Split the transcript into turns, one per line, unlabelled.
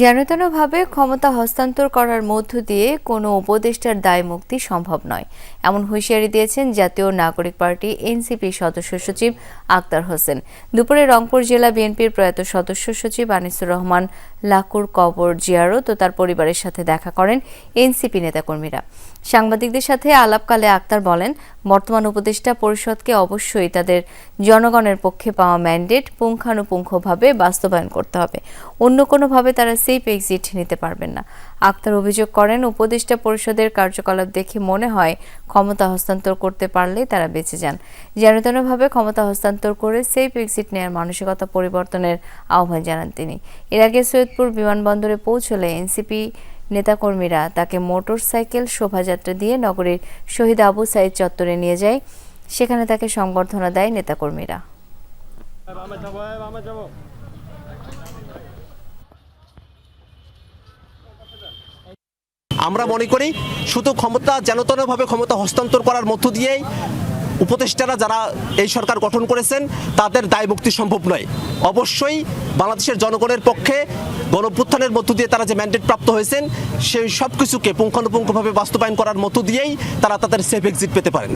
যেনতেনভাবে ক্ষমতা হস্তান্তর করার মধ্য দিয়ে কোনো উপদেষ্টার দায় মুক্তি সম্ভব নয়। এমন হুঁশিয়ারি দিয়েছেন জাতীয় নাগরিক পার্টি এনসিপি সদস্য সচিব আক্তার হোসেন। দুপুরে রংপুর জেলা বিএনপির প্রয়াত সদস্য সচিব আনিসুর রহমান লাকুর কবর জিয়ারত ও তার পরিবারের সাথে দেখা করেন এনসিপি নেতাকর্মীরা। সাংবাদিকদের সাথে আলাপকালে আক্তার বলেন, বর্তমান উপদেষ্টা পরিষদকে অবশ্যই তাদের জনগণের পক্ষে পাওয়া ম্যান্ডেট পুঙ্খানুপুঙ্খভাবে বাস্তবায়ন করতে হবে। অন্য কোনোভাবে তারা সেফ এক্সিট নিতে পারবেন না। আক্তার অভিযোগ করেন, উপদেষ্টা পরিষদের কার্যকলাপ দেখে মনে হয় ক্ষমতা হস্তান্তর করতে পারলে তারা বেঁচে যান। যেনতেনভাবে ক্ষমতা হস্তান্তর করে সেফ এক্সিট নেওয়ার মানসিকতা পরিবর্তনের আহ্বান জানান তিনি। এর আগে সৈয়দপুর বিমানবন্দরে পৌঁছলে এনসিপি নেতাকর্মীরা তাকে মোটর সাইকেল শোভাযাত্রা দিয়ে নগরীর শহীদ আবু সাইদ চত্বরে নিয়ে যায়। সেখানে তাকে সংবর্ধনা দেয় নেতাকর্মীরা।
আমরা মনে করি শুধু ক্ষমতা, যেনতনভাবে ক্ষমতা হস্তান্তর করার মধ্য দিয়েই উপদেষ্টারা যারা এই সরকার গঠন করেছেন, তাদের দায় মুক্তি সম্ভব নয়। অবশ্যই বাংলাদেশের জনগণের পক্ষে গণভ্যুত্থানের মধ্য দিয়ে তারা যে ম্যান্ডেট প্রাপ্ত হয়েছেন, সেই সব কিছুকে পুঙ্খানুপুঙ্খভাবে বাস্তবায়ন করার মধ্য দিয়েই তারা তাদের সেফ এক্সিট পেতে পারেন।